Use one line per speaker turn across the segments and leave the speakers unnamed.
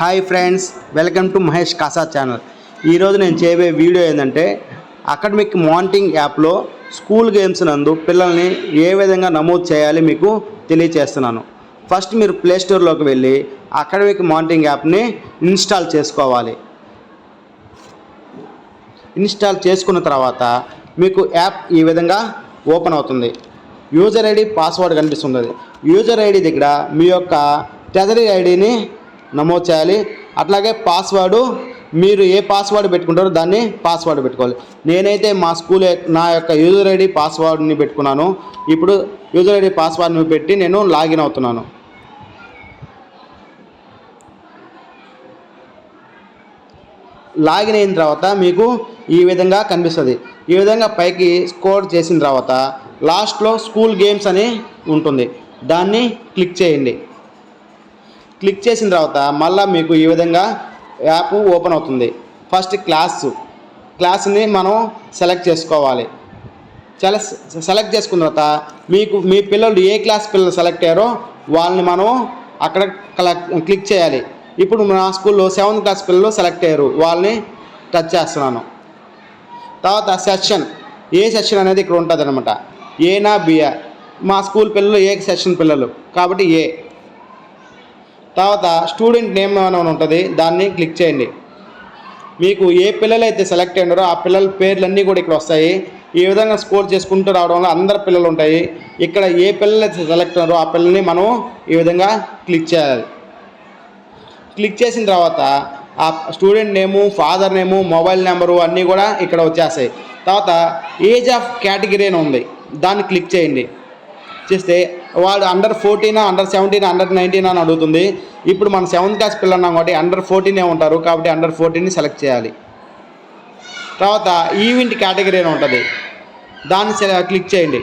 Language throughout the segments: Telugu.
Hi friends welcome to Mahesh Kasa channel. ఈరోజు నేను చేయబోయే వీడియో ఏంటంటే అకాడమిక్ మానిటరింగ్ యాప్లో స్కూల్ గేమ్స్ నందు పిల్లల్ని ఏ విధంగా నమోదు చేయాలి మీకు తెలియచేస్తున్నాను. ఫస్ట్ మీరు ప్లే స్టోర్లోకి వెళ్ళి అకాడమిక్ మానిటరింగ్ యాప్ని ఇన్స్టాల్ చేసుకోవాలి. ఇన్స్టాల్ చేసుకున్న తర్వాత మీకు యాప్ ఈ విధంగా ఓపెన్ అవుతుంది. యూజర్ ఐడి పాస్వర్డ్ కనిపిస్తుంది. యూజర్ ఐడి దగ్గర మీ యొక్క టెదరీ ఐడిని నమోదు చేయాలి. అట్లాగే పాస్వర్డ్ మీరు ఏ పాస్వర్డ్ పెట్టుకుంటారో దాన్ని పాస్వర్డ్ పెట్టుకోవాలి. నేనైతే మా స్కూల్ నా యొక్క యూజర్ ఐడి పాస్వర్డ్ని పెట్టుకున్నాను. ఇప్పుడు యూజర్ ఐడి పాస్వర్డ్ని పెట్టి నేను లాగిన్ అవుతున్నాను. లాగిన్ అయిన తర్వాత మీకు ఈ విధంగా కనిపిస్తుంది. ఈ విధంగా పైకి స్కోర్ చేసిన తర్వాత లాస్ట్లో స్కూల్ గేమ్స్ అని ఉంటుంది. దాన్ని క్లిక్ చేయండి. క్లిక్ చేసిన తర్వాత మళ్ళీ మీకు ఈ విధంగా యాప్ ఓపెన్ అవుతుంది. ఫస్ట్ క్లాస్ క్లాస్ని మనం సెలెక్ట్ చేసుకోవాలి. సెల సెలెక్ట్ చేసుకున్న తర్వాత మీకు మీ పిల్లలు ఏ క్లాస్ పిల్లలు సెలెక్ట్ అయ్యారో వాళ్ళని మనం అక్కడ క్లిక్ చేయాలి. ఇప్పుడు నా స్కూల్లో సెవెంత్ క్లాస్ పిల్లలు సెలెక్ట్ అయ్యారు. వాళ్ళని టచ్ చేస్తున్నాను. తర్వాత సెషన్ ఏ సెషన్ అనేది ఇక్కడ ఉంటుంది అనమాట ఏనా బియా మా స్కూల్ పిల్లలు ఏ సెషన్ పిల్లలు? కాబట్టి ఏ. తర్వాత స్టూడెంట్ నేమ్ అని ఉంటుంది దాన్ని క్లిక్ చేయండి. మీకు ఏ పిల్లలు అయితే సెలెక్ట్ అయినారో ఆ పిల్లల పేర్లన్నీ కూడా ఇక్కడ వస్తాయి. ఈ విధంగా స్కోర్ చేసుకుంటూ రావడం వల్ల అందరు పిల్లలు ఉంటాయి. ఇక్కడ ఏ పిల్లలు అయితే సెలెక్ట్ అయినారో ఆ పిల్లల్ని మనం ఈ విధంగా క్లిక్ చేయాలి. క్లిక్ చేసిన తర్వాత ఆ student name father name mobile number అన్నీ కూడా ఇక్కడ వచ్చేస్తాయి. తర్వాత ఏజ్ ఆఫ్ కేటగిరీ అని ఉంది. దాన్ని క్లిక్ చేయండి. చేస్తే వాడు అండర్ ఫోర్టీనా అండర్ సెవెంటీన్ అండర్ నైన్టీన్ అని అడుగుతుంది. ఇప్పుడు మన సెవెంత్ క్లాస్ పిల్లలు ఉన్నాం కాబట్టి అండర్ ఫోర్టీనే ఉంటారు కాబట్టి అండర్ ఫోర్టీన్ని సెలెక్ట్ చేయాలి. తర్వాత ఈవెంట్ కేటగిరీ అని ఉంటుంది. దాన్ని క్లిక్ చేయండి.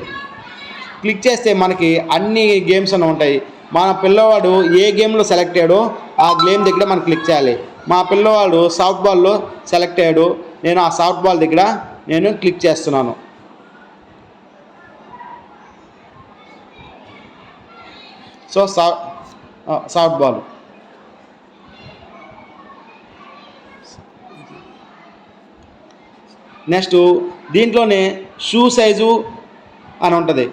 క్లిక్ చేస్తే మనకి అన్ని గేమ్స్ అని ఉంటాయి. మన పిల్లవాడు ఏ గేమ్లో సెలెక్ట్ అయ్యాడో ఆ గేమ్ దగ్గర మనం క్లిక్ చేయాలి. మా పిల్లవాడు సాఫ్ట్బాల్లో సెలెక్ట్ అయ్యాడు. నేను ఆ సాఫ్ట్బాల్ దగ్గర నేను క్లిక్ చేస్తున్నాను. సో సా సాఫ్ట్ బాల్. నెక్స్ట్ దీంట్లోనే షూ సైజు అని ఉంటుంది.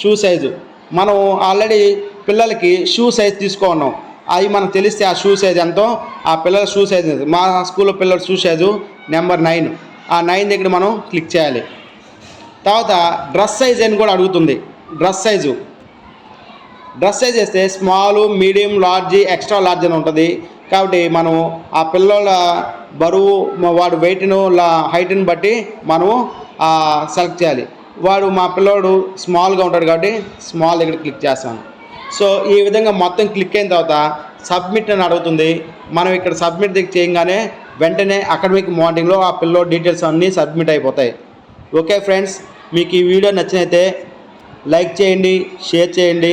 Shoe size. మనం ఆల్రెడీ పిల్లలకి షూ సైజ్ తీసుకున్నాం. అవి మనకు తెలిస్తే ఆ షూ సైజ్ ఎంతో ఆ పిల్లల షూ సైజ్ మా స్కూల్లో పిల్లల షూ సైజు నెంబర్ నైన్. ఆ నైన్ దగ్గర మనం క్లిక్ చేయాలి. తర్వాత డ్రెస్ సైజ్ అని కూడా అడుగుతుంది. Dress size. డ్రెస్ సైజ్ చేస్తే small medium large extra large అని ఉంటుంది. కాబట్టి మనం ఆ పిల్లల బరువు వాడు వెయిట్ను లా హైట్ని బట్టి మనము సెలెక్ట్ చేయాలి. వాడు మా పిల్లోడు స్మాల్గా ఉంటాడు కాబట్టి స్మాల్ దగ్గర క్లిక్ చేస్తాను. సో ఈ విధంగా మొత్తం క్లిక్ అయిన తర్వాత సబ్మిట్ అని అడుగుతుంది. మనం ఇక్కడ సబ్మిట్ దగ్గర చేయగానే వెంటనే అకాడమిక్ మార్నింగ్లో ఆ పిల్లో డీటెయిల్స్ అన్నీ సబ్మిట్ అయిపోతాయి. ఓకే ఫ్రెండ్స్ మీకు ఈ వీడియో నచ్చినైతే లైక్ చేయండి షేర్ చేయండి.